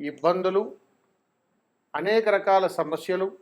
ఇబ్బందులు అనేక రకాల సమస్యలు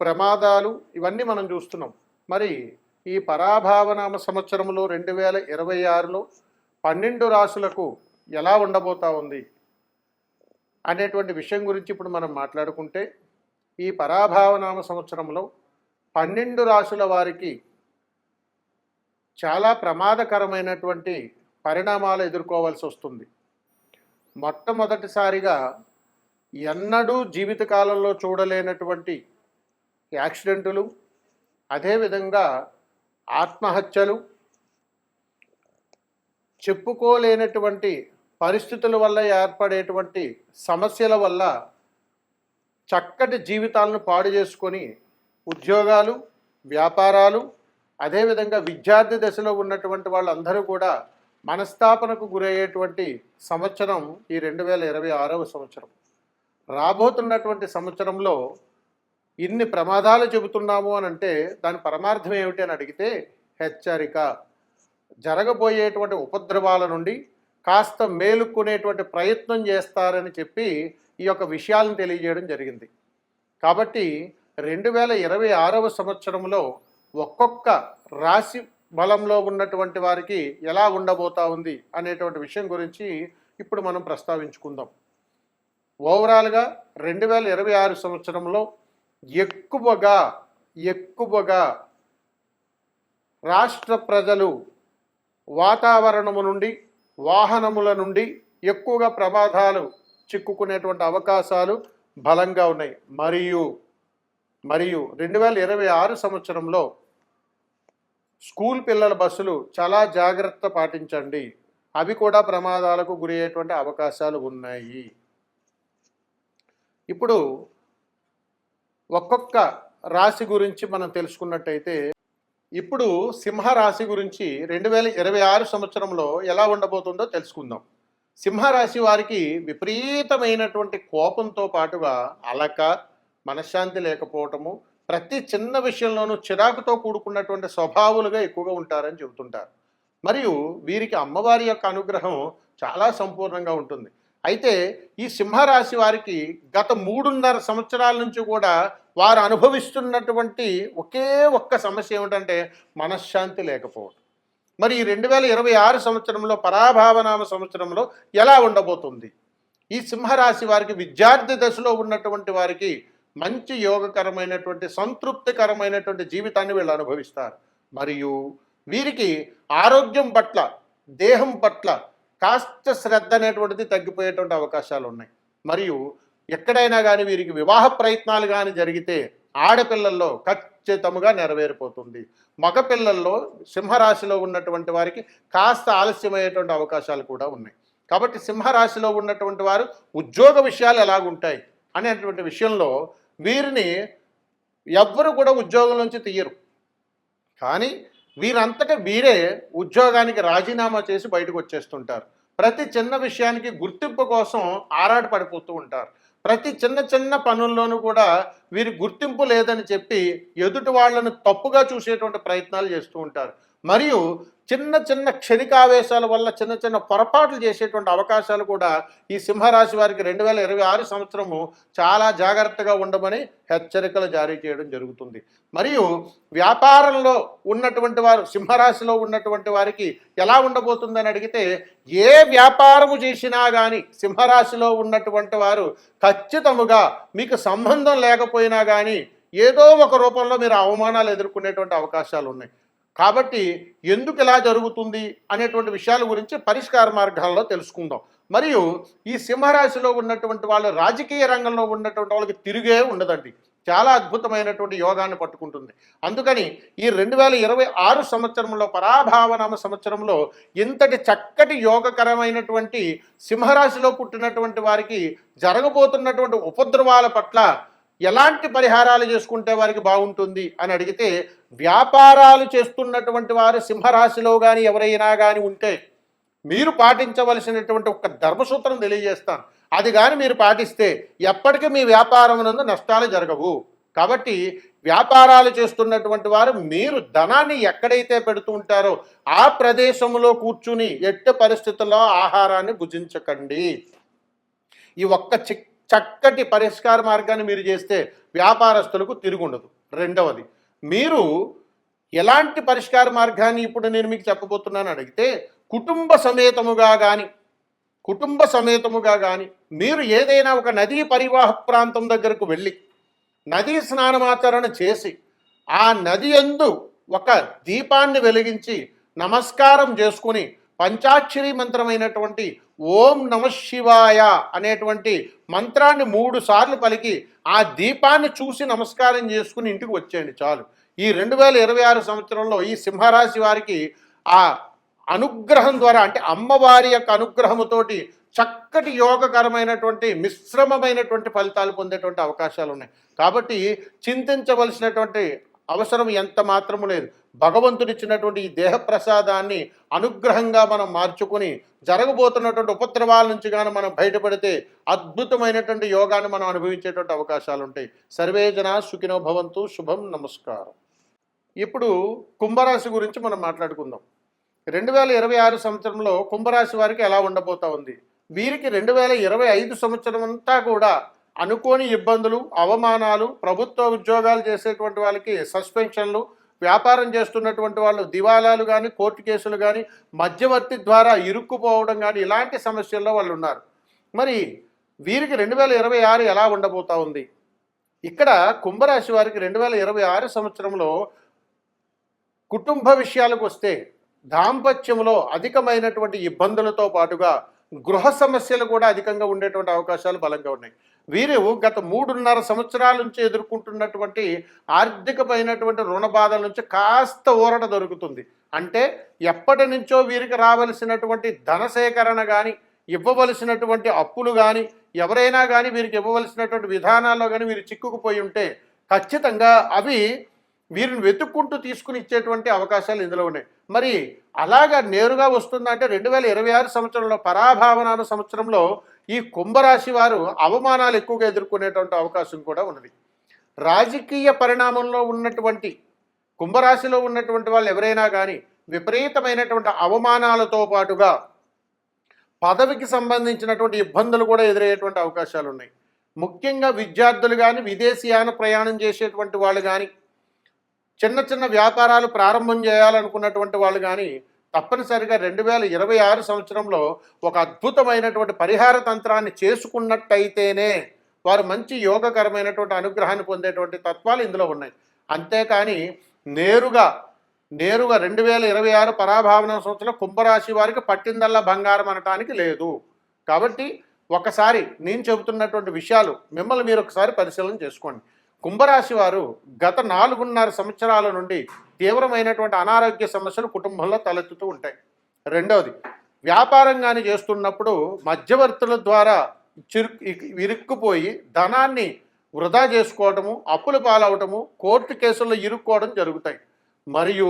ప్రమాదాలు ఇవన్నీ మనం చూస్తున్నాం. మరి ఈ పరాభావనామ సంవత్సరంలో రెండు వేల ఇరవై ఆరులో పన్నెండు రాసులకు ఎలా ఉండబోతా ఉంది అనేటువంటి విషయం గురించి ఇప్పుడు మనం మాట్లాడుకుంటే ఈ పరాభావనామ సంవత్సరంలో పన్నెండు రాసుల వారికి చాలా ప్రమాదకరమైనటువంటి పరిణామాలు ఎదుర్కోవాల్సి వస్తుంది. మొట్టమొదటిసారిగా ఎన్నడూ జీవితకాలంలో చూడలేనటువంటి యాక్సిడెంటులు అదేవిధంగా ఆత్మహత్యలు చెప్పుకోలేనటువంటి పరిస్థితుల వల్ల ఏర్పడేటువంటి సమస్యల వల్ల చక్కటి జీవితాలను పాడు చేసుకొని ఉద్యోగాలు వ్యాపారాలు అదేవిధంగా విద్యార్థి దశలో ఉన్నటువంటి వాళ్ళందరూ కూడా మనస్తాపనకు గురయ్యేటువంటి సంవత్సరం ఈ రెండు వేల ఇరవై ఆరవ సంవత్సరం. రాబోతున్నటువంటి సంవత్సరంలో ఇన్ని ప్రమాదాలు చెబుతున్నాము అని అంటే దాని పరమార్థం ఏమిటి అని అడిగితే హెచ్చరిక. జరగబోయేటువంటి ఉపద్రవాల నుండి కాస్త మేలుకునేటువంటి ప్రయత్నం చేస్తారని చెప్పి ఈ యొక్క విషయాలను తెలియజేయడం జరిగింది. కాబట్టి రెండు వేల ఇరవై ఆరవ సంవత్సరంలో ఒక్కొక్క రాశి బలంలో ఉన్నటువంటి వారికి ఎలా ఉండబోతా ఉంది అనేటువంటి విషయం గురించి ఇప్పుడు మనం ప్రస్తావించుకుందాం. ఓవరాల్గా రెండు వేల ఇరవై ఆరు సంవత్సరంలో ఎక్కువగా ఎక్కువగా రాష్ట్ర ప్రజలు వాతావరణము నుండి వాహనముల నుండి ఎక్కువగా ప్రమాదాలు చిక్కుకునేటువంటి అవకాశాలు బలంగా ఉన్నాయి. మరియు మరియు రెండు వేల ఇరవై ఆరు సంవత్సరంలో స్కూల్ పిల్లల బస్సులు చాలా జాగ్రత్త పాటించండి. అవి కూడా ప్రమాదాలకు గురయ్యేటువంటి అవకాశాలు ఉన్నాయి. ఇప్పుడు ఒక్కొక్క రాశి గురించి మనం తెలుసుకున్నట్టయితే ఇప్పుడు సింహరాశి గురించి రెండు వేల ఇరవై ఆరు సంవత్సరంలో ఎలా ఉండబోతుందో తెలుసుకుందాం. సింహరాశి వారికి విపరీతమైనటువంటి కోపంతో పాటుగా అలక మనశ్శాంతి లేకపోవటము ప్రతి చిన్న విషయంలోనూ చిరాకుతో కూడుకున్నటువంటి స్వభావాలుగా ఎక్కువగా ఉంటారని చెబుతుంటారు. మరియు వీరికి అమ్మవారి యొక్క అనుగ్రహం చాలా సంపూర్ణంగా ఉంటుంది. అయితే ఈ సింహరాశి వారికి గత మూడున్నర సంవత్సరాల నుంచి కూడా వారు అనుభవిస్తున్నటువంటి ఒకే ఒక్క సమస్య ఏమిటంటే మనశ్శాంతి లేకపోవడం మరి ఈ రెండు వేల ఇరవై ఆరు సంవత్సరంలో పరాభావనామ సంవత్సరంలో ఎలా ఉండబోతుంది? ఈ సింహరాశి వారికి విద్యార్థి దశలో ఉన్నటువంటి వారికి మంచి యోగకరమైనటువంటి సంతృప్తికరమైనటువంటి జీవితాన్ని వీళ్ళు అనుభవిస్తారు. మరియు వీరికి ఆరోగ్యం పట్ల దేహం పట్ల కాస్త శ్రద్ధ అనేటువంటిది తగ్గిపోయేటువంటి అవకాశాలు ఉన్నాయి మరియు ఎక్కడైనా కానీ వీరికి వివాహ ప్రయత్నాలు కానీ జరిగితే ఆడపిల్లల్లో ఖచ్చితముగా నెరవేరిపోతుంది. మగపిల్లల్లో సింహరాశిలో ఉన్నటువంటి వారికి కాస్త ఆలస్యమయ్యేటువంటి అవకాశాలు కూడా ఉన్నాయి. కాబట్టి సింహరాశిలో ఉన్నటువంటి వారు ఉద్యోగ విషయాలు ఎలాగుంటాయి అనేటువంటి విషయంలో వీరిని ఎవ్వరు కూడా ఉద్యోగం నుంచి తీయరు. కానీ వీరంతటా వీరే ఉద్యోగానికి రాజీనామా చేసి బయటకు వచ్చేస్తుంటారు. ప్రతి చిన్న విషయానికి గుర్తింపు కోసం ఆరాట పడిపోతూ ఉంటారు. ప్రతి చిన్న చిన్న పనుల్లోనూ కూడా వీరి గుర్తింపు లేదని చెప్పి ఎదుటి వాళ్ళను తప్పుగా చూసేటువంటి ప్రయత్నాలు చేస్తూ ఉంటారు. మరియు చిన్న చిన్న క్షణికావేశాల వల్ల చిన్న చిన్న పొరపాట్లు చేసేటువంటి అవకాశాలు కూడా ఈ సింహరాశి వారికి రెండు వేల ఇరవై ఆరు సంవత్సరము చాలా జాగ్రత్తగా ఉండమని హెచ్చరికలు జారీ చేయడం జరుగుతుంది. మరియు వ్యాపారంలో ఉన్నటువంటి వారు సింహరాశిలో ఉన్నటువంటి వారికి ఎలా ఉండబోతుందని అడిగితే ఏ వ్యాపారము చేసినా కానీ సింహరాశిలో ఉన్నటువంటి వారు ఖచ్చితముగా మీకు సంబంధం లేకపోయినా కానీ ఏదో ఒక రూపంలో మీరు అవమానాలు ఎదుర్కొనేటువంటి అవకాశాలు ఉన్నాయి. కాబట్టి ఎందుకు ఇలా జరుగుతుంది అనేటువంటి విషయాల గురించి పరిష్కార మార్గాల్లో తెలుసుకుందాం. మరియు ఈ సింహరాశిలో ఉన్నటువంటి వాళ్ళు రాజకీయ రంగంలో ఉన్నటువంటి వాళ్ళకి తిరిగే ఉండదండి. చాలా అద్భుతమైనటువంటి యోగాన్ని పట్టుకుంటుంది. అందుకని ఈ రెండు వేల ఇరవై ఆరు సంవత్సరంలో పరాభావనామ సంవత్సరంలో ఇంతటి చక్కటి యోగకరమైనటువంటి సింహరాశిలో పుట్టినటువంటి వారికి జరగబోతున్నటువంటి ఉపద్రవాల పట్ల ఎలాంటి పరిహారాలు చేసుకుంటే వారికి బాగుంటుంది అని అడిగితే వ్యాపారాలు చేస్తున్నటువంటి వారు సింహరాశిలో కానీ ఎవరైనా కానీ ఉంటే మీరు పాటించవలసినటువంటి ఒక ధర్మసూత్రం తెలియజేస్తాను. అది కానీ మీరు పాటిస్తే ఎప్పటికీ మీ వ్యాపారం నందు నష్టాలు జరగవు. కాబట్టి వ్యాపారాలు చేస్తున్నటువంటి వారు మీరు ధనాన్ని ఎక్కడైతే పెడుతూ ఉంటారో ఆ ప్రదేశంలో కూర్చుని ఎట్టి పరిస్థితుల్లో ఆహారాన్ని భుజించకండి. ఈ ఒక్క చిక్ చక్కటి పరిష్కార మార్గాన్ని మీరు చేస్తే వ్యాపారస్తులకు తిరుగుండదు. రెండవది మీరు ఎలాంటి పరిష్కార మార్గాన్ని ఇప్పుడు నేను మీకు చెప్పబోతున్నాను అడిగితే కుటుంబ సమేతముగా కానీ కుటుంబ సమేతముగా కానీ మీరు ఏదైనా ఒక నదీ పరివాహ ప్రాంతం దగ్గరకు వెళ్ళి నదీ స్నానమాచరణ చేసి ఆ నది ఎందు ఒక దీపాన్ని వెలిగించి నమస్కారం చేసుకుని పంచాక్షరి మంత్రమైనటువంటి ఓం నమ శివాయ అనేటువంటి మంత్రాన్ని మూడు సార్లు పలికి ఆ దీపాన్ని చూసి నమస్కారం చేసుకుని ఇంటికి వచ్చేయండి చాలు. ఈ రెండు వేల ఇరవై ఆరు సంవత్సరంలో ఈ సింహరాశి వారికి ఆ అనుగ్రహం ద్వారా అంటే అమ్మవారి యొక్క అనుగ్రహముతోటి చక్కటి యోగకరమైనటువంటి మిశ్రమమైనటువంటి ఫలితాలు పొందేటువంటి అవకాశాలు ఉన్నాయి. కాబట్టి చింతించవలసినటువంటి అవసరం ఎంత మాత్రము లేదు. భగవంతుడిచ్చినటువంటి ఈ దేహ ప్రసాదాన్ని అనుగ్రహంగా మనం మార్చుకుని జరగబోతున్నటువంటి ఉపద్రవాల నుంచి కానీ మనం బయటపడితే అద్భుతమైనటువంటి యోగాన్ని మనం అనుభవించేటువంటి అవకాశాలు ఉంటాయి సర్వే జన సుఖినో భవంతు. శుభం. నమస్కారం. ఇప్పుడు కుంభరాశి గురించి మనం మాట్లాడుకుందాం. రెండు వేల ఇరవై ఆరు సంవత్సరంలో కుంభరాశి వారికి ఎలా ఉండబోతా ఉంది? వీరికి రెండు వేల ఇరవై ఐదు సంవత్సరం అంతా కూడా అనుకోని ఇబ్బందులు అవమానాలు ప్రభుత్వ ఉద్యోగాలు చేసేటువంటి వాళ్ళకి సస్పెన్షన్లు వ్యాపారం చేస్తున్నటువంటి వాళ్ళు దివాలాలు కానీ కోర్టు కేసులు కానీ మధ్యవర్తి ద్వారా ఇరుక్కుపోవడం కానీ ఇలాంటి సమస్యల్లో వాళ్ళు ఉన్నారు. మరి వీరికి రెండు వేల ఇరవై ఆరు ఎలా ఉండబోతా ఉంది? ఇక్కడ కుంభరాశి వారికి రెండు వేల ఇరవై ఆరు సంవత్సరంలో కుటుంబ విషయాలకు వస్తే దాంపత్యంలో అధికమైనటువంటి ఇబ్బందులతో పాటుగా గృహ సమస్యలు కూడా అధికంగా ఉండేటువంటి అవకాశాలు బలంగా ఉన్నాయి. వీరు గత మూడున్నర సంవత్సరాల నుంచి ఎదుర్కొంటున్నటువంటి ఆర్థికమైనటువంటి రుణ బాధల నుంచి కాస్త ఊరట దొరుకుతుంది. అంటే ఎప్పటి నుంచో వీరికి రావలసినటువంటి ధన సేకరణ కానీ ఇవ్వవలసినటువంటి అప్పులు కానీ ఎవరైనా కానీ వీరికి ఇవ్వవలసినటువంటి విధానాల్లో కానీ వీరు చిక్కుకుపోయి ఉంటే ఖచ్చితంగా అవి వీరిని వెతుక్కుంటూ తీసుకుని ఇచ్చేటువంటి అవకాశాలు ఇందులో ఉన్నాయి. మరి అలాగా నేరుగా వస్తుందంటే రెండు వేల ఇరవై ఆరు సంవత్సరంలో పరాభావనాల సంవత్సరంలో ఈ కుంభరాశి వారు అవమానాలు ఎక్కువగా ఎదుర్కొనేటువంటి అవకాశం కూడా ఉన్నది. రాజకీయ పరిణామంలో ఉన్నటువంటి కుంభరాశిలో ఉన్నటువంటి వాళ్ళు ఎవరైనా కానీ విపరీతమైనటువంటి అవమానాలతో పాటుగా పదవికి సంబంధించినటువంటి ఇబ్బందులు కూడా ఎదురయ్యేటువంటి అవకాశాలు ఉన్నాయి. ముఖ్యంగా విద్యార్థులు కానీ విదేశీయాన ప్రయాణం చేసేటువంటి వాళ్ళు కానీ చిన్న చిన్న వ్యాపారాలు ప్రారంభం చేయాలనుకున్నటువంటి వాళ్ళు కానీ తప్పనిసరిగా రెండు వేల ఇరవై ఆరు సంవత్సరంలో ఒక అద్భుతమైనటువంటి పరిహార తంత్రాన్ని చేసుకున్నట్టయితేనే వారు మంచి యోగకరమైనటువంటి అనుగ్రహాన్ని పొందేటువంటి తత్వాలు ఇందులో ఉన్నాయి. అంతేకాని నేరుగా నేరుగా రెండు వేల ఇరవై ఆరు పరాభావన సంవత్సరం కుంభరాశి వారికి పట్టిందల్లా బంగారం అనటానికి లేదు. కాబట్టి ఒకసారి నేను చెబుతున్నటువంటి విషయాలు మిమ్మల్ని మీరు ఒకసారి పరిశీలన చేసుకోండి. కుంభరాశి వారు గత నాలుగున్నర సంవత్సరాల నుండి తీవ్రమైనటువంటి అనారోగ్య సమస్యలు కుటుంబంలో తలెత్తుతూ ఉంటాయి. రెండవది వ్యాపారం కానీ చేస్తున్నప్పుడు మధ్యవర్తుల ద్వారా చిరు ఇరుక్కుపోయి ధనాన్ని వృధా చేసుకోవటము అప్పులు పాలవటము కోర్టు కేసుల్లో ఇరుక్కోవడం జరుగుతాయి. మరియు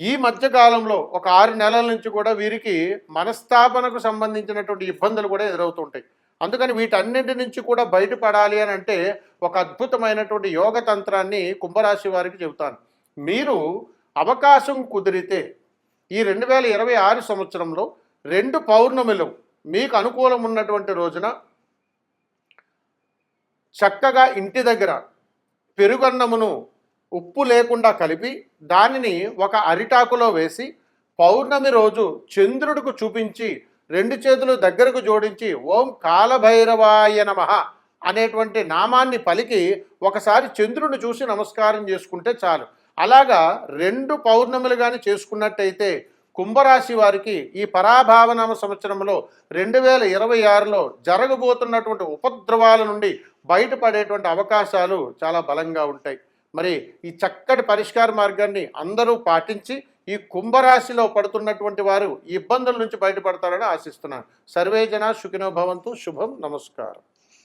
ఈ మధ్యకాలంలో ఒక ఆరు నెలల నుంచి కూడా వీరికి మనస్తాపనకు సంబంధించినటువంటి ఇబ్బందులు కూడా ఎదురవుతుంటాయి అందుకని వీటన్నింటి నుంచి కూడా బయటపడాలి అని అంటే ఒక అద్భుతమైనటువంటి యోగ తంత్రాన్ని కుంభరాశి వారికి చెబుతాను. మీరు అవకాశం కుదిరితే ఈ రెండు వేల ఇరవై ఆరు సంవత్సరంలో రెండు పౌర్ణమిలు మీకు అనుకూలం ఉన్నటువంటి రోజున చక్కగా ఇంటి దగ్గర పెరుగన్నమును ఉప్పు లేకుండా కలిపి దానిని ఒక అరిటాకులో వేసి పౌర్ణమి రోజు చంద్రుడికి చూపించి రెండు చేతులు దగ్గరకు జోడించి ఓం కాలభైరవాయ నమ అనేటువంటి నామాన్ని పలికి ఒకసారి చంద్రుని చూసి నమస్కారం చేసుకుంటే చాలు. అలాగా రెండు పౌర్ణములు కానీ చేసుకున్నట్టయితే కుంభరాశి వారికి ఈ పరాభావనామ సంవత్సరంలో రెండు వేల ఇరవై ఆరులో జరగబోతున్నటువంటి ఉపద్రవాల నుండి బయటపడేటువంటి అవకాశాలు చాలా బలంగా ఉంటాయి. మరి ఈ చక్కటి పరిష్కార మార్గాన్ని అందరూ పాటించి ఈ కుంభరాశిలో పడుతున్నటువంటి వారు ఇబ్బందుల నుంచి బయటపడతారని ఆశిస్తున్నాను. సర్వేజన సుఖినో భవంతు. శుభం. నమస్కారం.